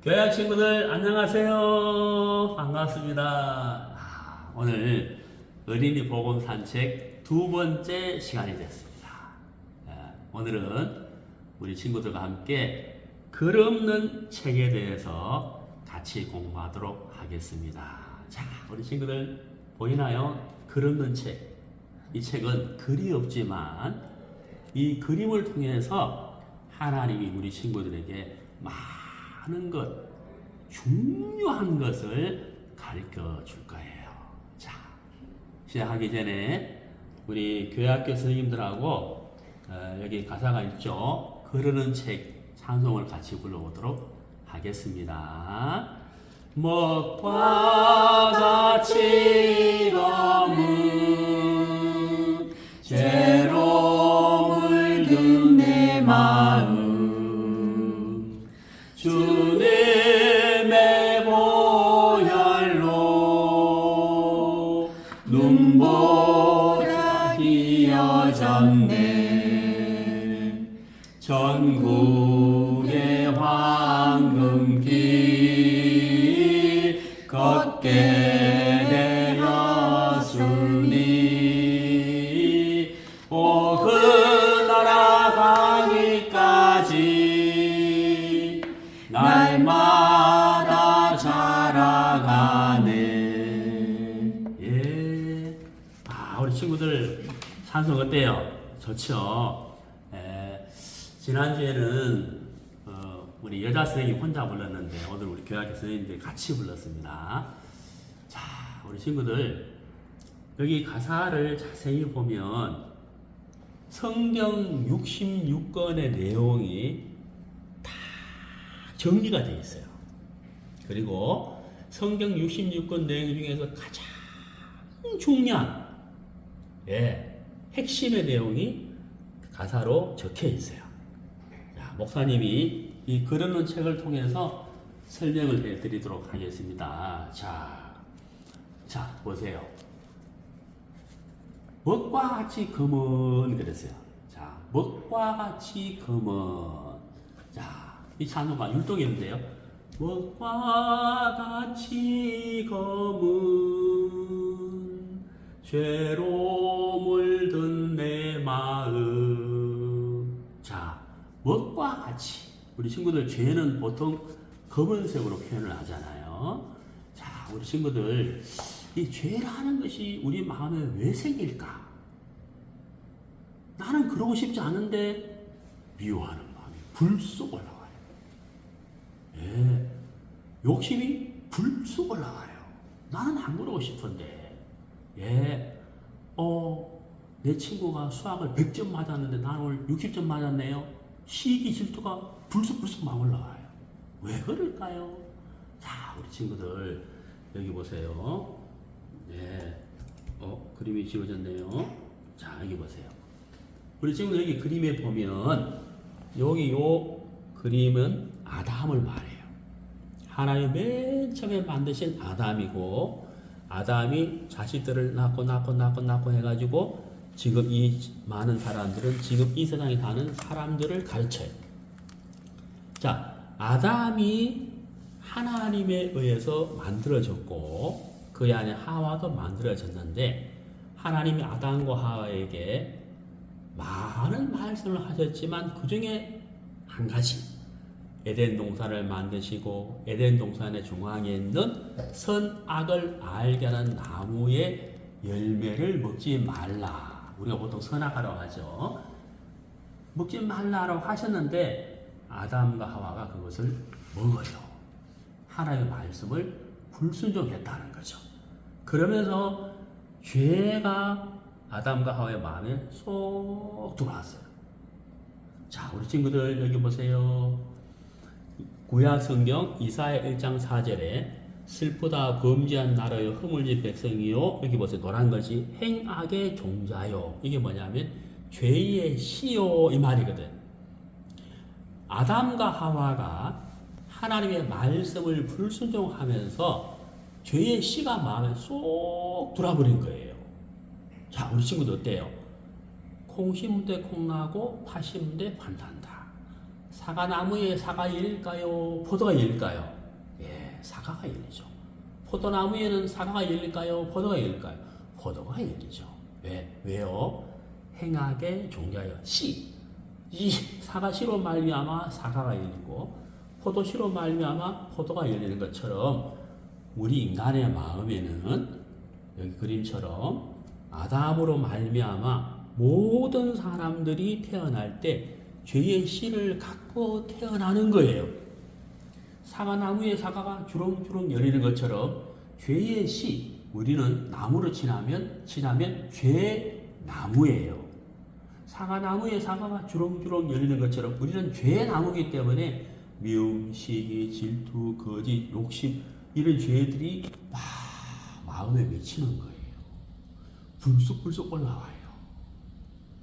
교양 친구들 안녕하세요. 반갑습니다. 아, 오늘 어린이 보건 산책 두 번째 시간이 됐습니다. 아, 오늘은 우리 친구들과 함께 글 없는 책에 대해서 같이 공부하도록 하겠습니다. 자, 우리 친구들 보이나요? 글 없는 책. 이 책은 글이 없지만 이 그림을 통해서 하나님이 우리 친구들에게 많은 것, 중요한 것을 가르쳐 줄 거예요. 자, 시작하기 전에 우리 교회학교 선생님들하고 어, 여기 가사가 있죠. 그러는 책 찬송을 같이 불러보도록 하겠습니다. 먹과 같이 검은 죄 전국의 황금길 걷게 되었으니 오그 나라 가기까지 날마다 자라가네 예. 아 우리 친구들 찬송 어때요? 좋죠? 예. 지난주에는 어, 우리 여자 선생님이 혼자 불렀는데 오늘 우리 교학교 선생님들이 같이 불렀습니다. 자, 우리 친구들 여기 가사를 자세히 보면 성경 66권의 내용이 다 정리가 되어 있어요. 그리고 성경 66권 내용 중에서 가장 중요한 예, 핵심의 내용이 가사로 적혀 있어요. 자, 목사님이 이 그러는 책을 통해서 설명을 해드리도록 하겠습니다. 자, 자 보세요. 먹과 같이 검은 그랬어요. 자, 먹과 같이 검은. 자, 이 찬호가 율동인데요. 먹과 같이 검은 죄로 물든 내 마음. 자, 먹과 같이. 우리 친구들 죄는 보통 검은색으로 표현을 하잖아요. 자, 우리 친구들 이 죄라는 것이 우리 마음에 왜 생길까? 나는 그러고 싶지 않은데 미워하는 마음이 불쑥 올라와요. 예, 욕심이 불쑥 올라와요. 나는 안 그러고 싶은데, 예, 어, 내 친구가 수학을 100점 맞았는데 나는 오늘 60점 맞았네요. 시기 질투가 불쑥불쑥 막 올라와요. 왜 그럴까요? 자, 우리 친구들 여기 보세요. 네, 어 그림이 지워졌네요. 자, 여기 보세요. 우리 친구들 여기 그림에 보면 여기 요 그림은 아담을 말해요. 하나님 맨 처음에 만드신 아담이고 아담이 자식들을 낳고 낳고 낳고 낳고 해가지고 지금 이 많은 사람들은 지금 이 세상에 사는 사람들을 가르쳐요. 자, 아담이 하나님에 의해서 만들어졌고 그 안에 하와도 만들어졌는데 하나님이 아담과 하와에게 많은 말씀을 하셨지만 그 중에 한 가지 에덴 동산을 만드시고 에덴 동산의 중앙에 있는 선악을 알게 하는 나무의 열매를 먹지 말라. 우리가 보통 선악하라고 하죠. 먹지 말라라고 하셨는데 아담과 하와가 그것을 먹어요. 하나님의 말씀을 불순종했다는 거죠. 그러면서 죄가 아담과 하와의 마음에 쏙 들어왔어요. 자, 우리 친구들 여기 보세요. 구약 성경 이사야 1장 4절에 슬프다 범죄한 나라여 허물진 백성이요 여기 보세요 노란 것이 행악의 종자요 이게 뭐냐면 죄의 시요 이 말이거든 아담과 하와가 하나님의 말씀을 불순종하면서 죄의 씨가 마음에 쏙 들어버린 거예요. 자, 우리 친구들 어때요? 콩 심은 데 콩나고 파 심은 데 판단다. 사과나무에 사과 열릴까요? 포도가 열릴까요? 예, 사과가 열리죠. 포도나무에는 사과가 열릴까요? 포도가 열릴까요? 포도가 열리죠. 왜? 왜요? 행하게 종자여 씨. 이 사과씨로 말미암아 사과가 열리고 포도씨로 말미암아 포도가 열리는 것처럼 우리 인간의 마음에는 여기 그림처럼 아담으로 말미암아 모든 사람들이 태어날 때 죄의 씨를 갖고 태어나는 거예요. 사과나무에 사과가 주렁주렁 열리는 것처럼 죄의 씨 우리는 나무로 지나면 지나면 죄 나무예요. 사과나무에 사과가 주렁주렁 열리는 것처럼 우리는 죄의 나무기 때문에 미움, 시기, 질투, 거짓, 욕심 이런 죄들이 막 마음에 맺히는 거예요. 불쑥불쑥 올라와요.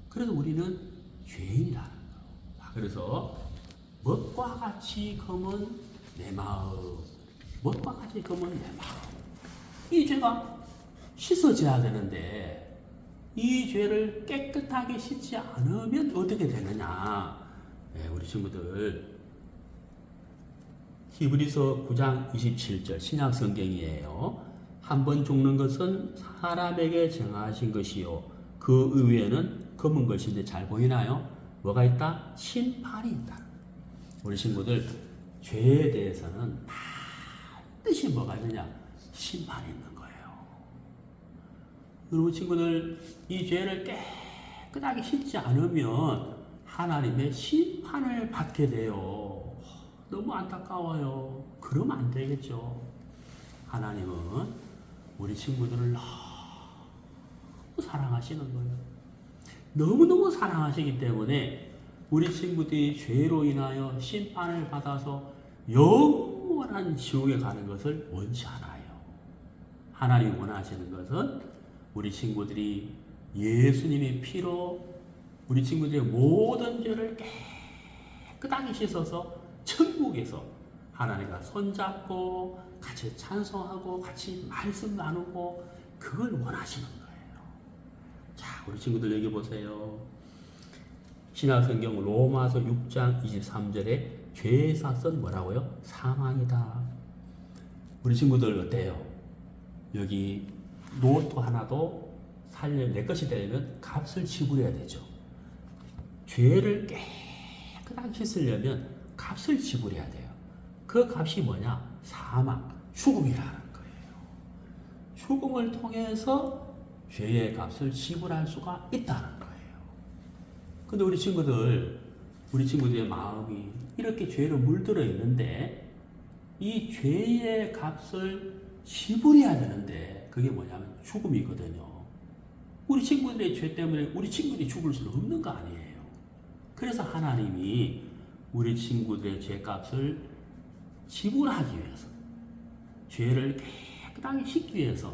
그래서 우리는 죄인이라는 거. 아, 그래서 먹과 같이 검은 내 마음, 먹과 같이 검은 내 마음. 이 죄가 씻어져야 되는데 이 죄를 깨끗하게 씻지 않으면 어떻게 되느냐? 네, 우리 친구들 히브리서 9장 27절 신약 성경이에요. 한 번 죽는 것은 사람에게 정하신 것이요. 그 의외는 검은 것인데 잘 보이나요? 뭐가 있다? 심판이 있다. 우리 친구들 죄에 대해서는 반드시 뭐가 있느냐? 심판이 있는 거예요. 여러분 친구들 이 죄를 깨끗하게 씻지 않으면 하나님의 심판을 받게 돼요. 너무 안타까워요. 그러면 안 되겠죠. 하나님은 우리 친구들을 너무 사랑하시는 거예요. 너무너무 사랑하시기 때문에 우리 친구들이 죄로 인하여 심판을 받아서 영원한 지옥에 가는 것을 원치 않아요. 하나님 원하시는 것은 우리 친구들이 예수님의 피로 우리 친구들의 모든 죄를 깨끗하게 씻어서 천국에서 하나님과 손잡고 같이 찬송하고 같이 말씀 나누고 그걸 원하시는 거예요. 자, 우리 친구들 여기 보세요. 신약 성경 로마서 6장 23절에 죄의 삭은 뭐라고요? 사망이다. 우리 친구들 어때요? 여기 노트 하나도 살려 내 것이 되려면 값을 지불해야 되죠. 죄를 깨끗하게 씻으려면 값을 지불해야 돼요. 그 값이 뭐냐? 사망, 죽음이라는 거예요. 죽음을 통해서 죄의 값을 지불할 수가 있다는 거예요. 근데 우리 친구들, 우리 친구들의 마음이 이렇게 죄로 물들어 있는데 이 죄의 값을 지불해야 되는데 그게 뭐냐면 죽음이거든요. 우리 친구들의 죄 때문에 우리 친구들이 죽을 수는 없는 거 아니에요. 그래서 하나님이 우리 친구들의 죄값을 지불하기 위해서 죄를 깨끗하게 씻기 위해서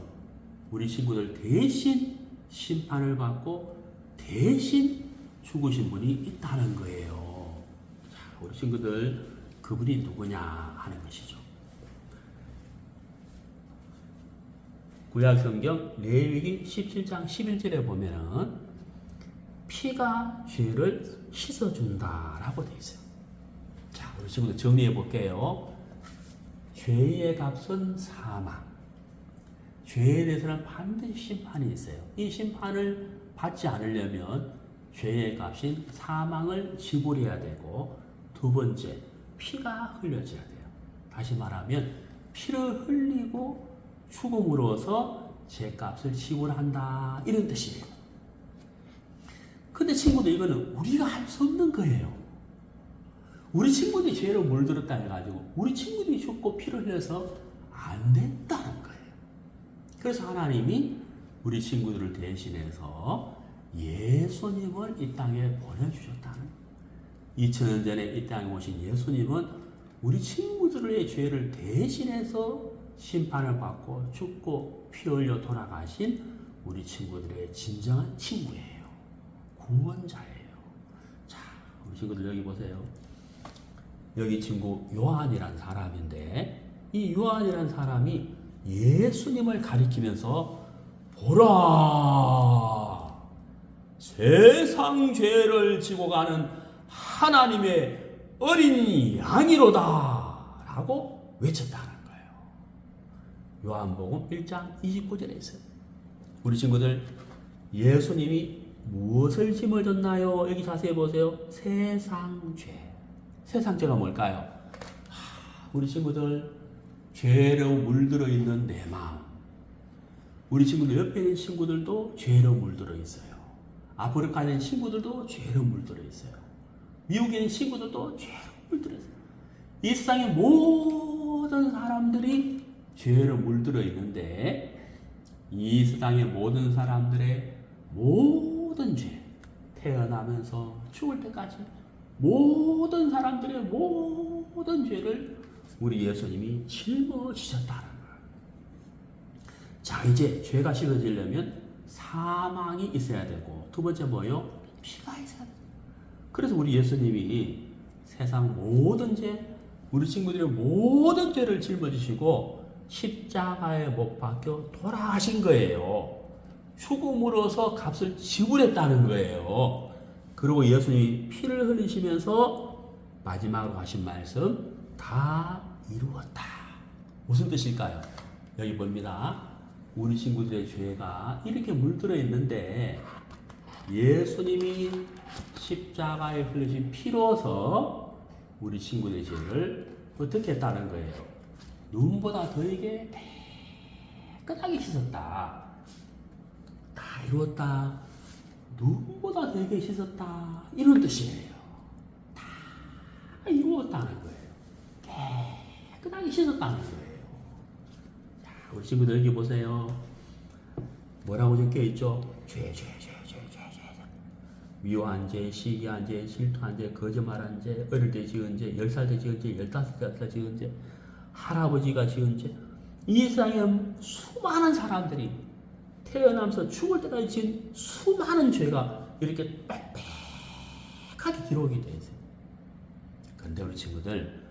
우리 친구들 대신 심판을 받고 대신 죽으신 분이 있다는 거예요. 자, 우리 친구들 그분이 누구냐 하는 것이죠. 구약 성경 레위기 17장 11절에 보면은 피가 죄를 씻어준다라고 되어 있어요. 자, 우리 친구들 정리해 볼게요. 죄의 값은 사망. 죄에 대해서는 반드시 심판이 있어요. 이 심판을 받지 않으려면 죄의 값인 사망을 지불해야 되고 두 번째 피가 흘려져야 돼요. 다시 말하면 피를 흘리고 죽음으로서 죄값을 지불한다 이런 뜻이에요. 근데 친구들 이거는 우리가 할 수 없는 거예요. 우리 친구들이 죄로 물들었다 해가지고 우리 친구들이 죽고 피를 흘려서 안 됐다는 거예요. 그래서 하나님이 우리 친구들을 대신해서 예수님을 이 땅에 보내주셨다는 2000년 전에 이 땅에 오신 예수님은 우리 친구들의 죄를 대신해서 심판을 받고 죽고 피 흘려 돌아가신 우리 친구들의 진정한 친구예요. 구원자예요. 자, 우리 친구들 여기 보세요. 여기 친구 요한이란 사람인데 이 요한이란 사람이 예수님을 가리키면서 보라 세상 죄를 지고 가는 하나님의 어린 양이로다 라고 외쳤다는 거예요. 요한복음 1장 29절에 있어요. 우리 친구들 예수님이 무엇을 짐을 졌나요? 여기 자세히 보세요. 세상 죄. 세상 죄가 뭘까요? 하, 우리 친구들 죄로 물들어 있는 내 마음. 우리 친구들 옆에 있는 친구들도 죄로 물들어 있어요. 앞으로 가는 친구들도 죄로 물들어 있어요. 미국에 있는 친구들도 죄로 물들어 있어요. 이 세상의 모든 사람들이 죄로 물들어 있는데 이 세상의 모든 사람들의 모든 죄 태어나면서 죽을 때까지 모든 사람들의 모든 죄를 우리 예수님이 짊어지셨다는 거예요. 자 이제 죄가 씻어지려면 사망이 있어야 되고 두 번째 뭐요? 피가 있어야 돼. 그래서 우리 예수님이 세상 모든 죄, 우리 친구들의 모든 죄를 짊어지시고 십자가에 못 박혀 돌아가신 거예요. 죽음으로서 값을 지불했다는 거예요. 그리고 예수님이 피를 흘리시면서 마지막으로 하신 말씀 다 이루었다. 무슨 뜻일까요? 여기 봅니다. 우리 친구들의 죄가 이렇게 물들어 있는데 예수님이 십자가에 흘리신 피로서 우리 친구들의 죄를 어떻게 했다는 거예요? 눈보다 더에게 깨끗하게 씻었다. 다 이루었다. 눈보다 더에게 씻었다. 이런 뜻이에요. 다 이루었다는 거예요. 깨끗하게 씻었다는 거예요. 자, 우리 친구들 여기 보세요. 뭐라고 적혀 있죠? 죄, 죄, 죄. 미워한 죄, 시기한 죄, 실토한 죄, 거짓말한 죄, 어릴 때 지은 죄, 열 살 때 지은 죄, 열다섯 살 지은 죄, 할아버지가 지은 죄. 이 세상에 수많은 사람들이 태어나면서 죽을 때까지 지은 수많은 죄가 이렇게 빽빽하게 기록이 되어 있어요. 근데 우리 친구들,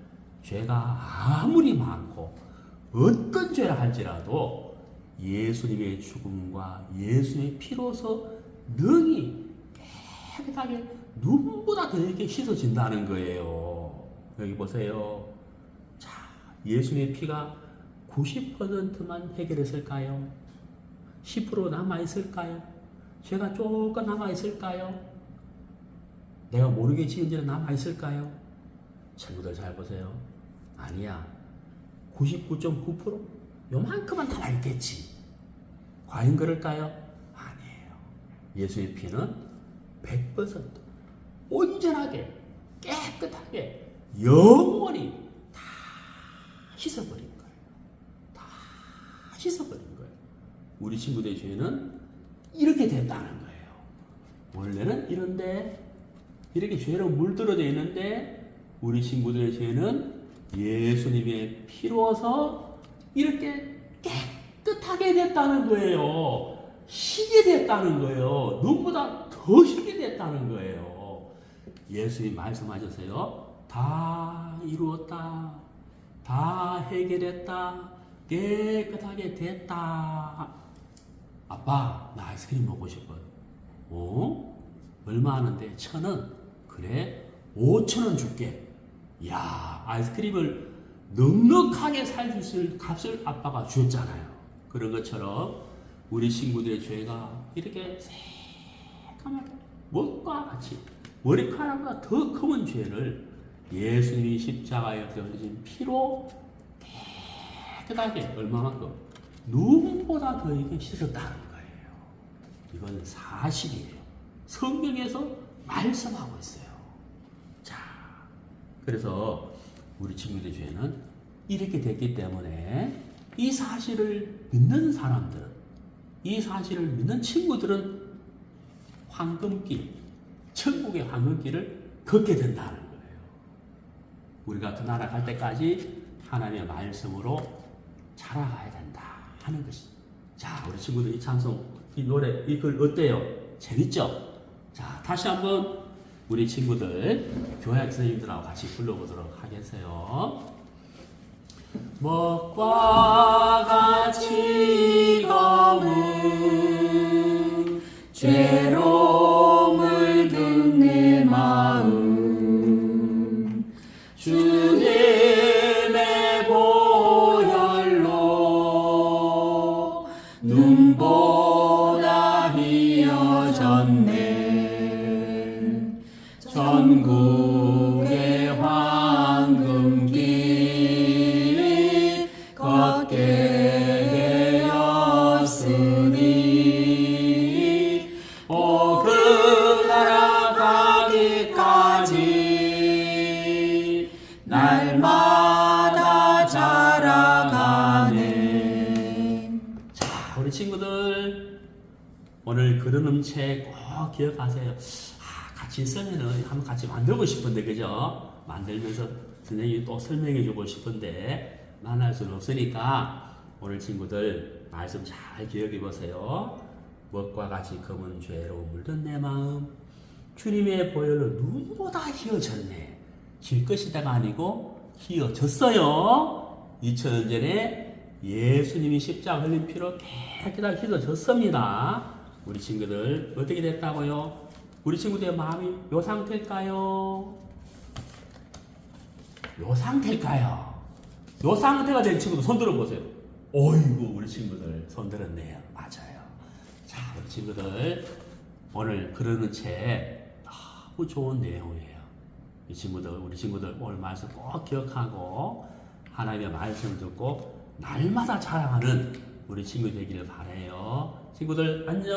죄가 아무리 많고 어떤 죄를 할지라도 예수님의 죽음과 예수님의 피로서 능히 깨끗하게 눈보다 더럽게 씻어진다는 거예요. 여기 보세요. 자, 예수님의 피가 90%만 해결했을까요? 10% 남아있을까요? 죄가 조금 남아있을까요? 내가 모르게 지은 죄는 남아있을까요? 친구들 잘 보세요. 아니야. 99.9% 요만큼만 남아있겠지. 과연 그럴까요? 아니에요. 예수의 피는 100% 온전하게 깨끗하게 영원히 다 씻어버린 거예요. 다 씻어버린 거예요. 우리 친구들의 죄는 이렇게 됐다는 거예요. 원래는 이런데 이렇게 죄로 물들어져 있는데 우리 친구들의 죄는 예수님의 피로서 이렇게 깨끗하게 됐다는 거예요. 희게 됐다는 거예요. 눈보다 더 희게 됐다는 거예요. 예수님 말씀하셨어요. 다 이루었다. 다 해결했다. 깨끗하게 됐다. 아빠, 나 아이스크림 먹고 싶어요. 어? 얼마 하는데? 천 원? 그래? 오천 원 줄게. 야, 아이스크림을 넉넉하게 살 수 있을 값을 아빠가 주었잖아요. 그런 것처럼 우리 친구들의 죄가 이렇게 새까맣게 못과 같이 머리카락보다 더 검은 죄를 예수님이 십자가에 흘리신 피로 깨끗하게 얼마만큼 눈보다 더 이게 씻었다는 거예요. 이건 사실이에요. 성경에서 말씀하고 있어요. 자, 그래서 우리 친구들의 죄는 이렇게 됐기 때문에 이 사실을 믿는 사람들은 이 사실을 믿는 친구들은 황금길, 천국의 황금길을 걷게 된다는 거예요. 우리가 그 나라 갈 때까지 하나님의 말씀으로 자라가야 된다 하는 것이. 자, 우리 친구들 이 찬송, 이 노래, 이 글 어때요? 재밌죠? 자, 다시 한번 우리 친구들 교회 선생님들하고 같이 불러보도록 하겠어요. 먹과 같이 검은 죄로 물든 내 마음. 주님의 보혈로 눈보 오늘 그러는 책꼭 기억하세요. 아, 같이 쓰면은 한번 같이 만들고 싶은데 그죠? 만들면서 선생님이 또 설명해 주고 싶은데 만날 수는 없으니까 오늘 친구들 말씀 잘 기억해 보세요. 무엇과 같이 검은 죄로 물든 내 마음 주님의 보혈로 눈보다 희어졌네. 질 것이다가 아니고 희어졌어요. 2000년 전에 예수님이 십자가 흘린 피로 깨끗하게 희어졌습니다. 우리 친구들 어떻게 됐다고요? 우리 친구들의 마음이 요 상태일까요? 요 상태일까요? 요 상태가 된 친구들 손 들어보세요. 어이구 우리 친구들 손 들었네요. 맞아요. 자 우리 친구들 오늘 그러는 책 너무 좋은 내용이에요. 이 친구들 우리 친구들 오늘 말씀 꼭 기억하고 하나님의 말씀을 듣고 날마다 자랑하는 우리 친구 되기를 바래요. 친구들 안녕.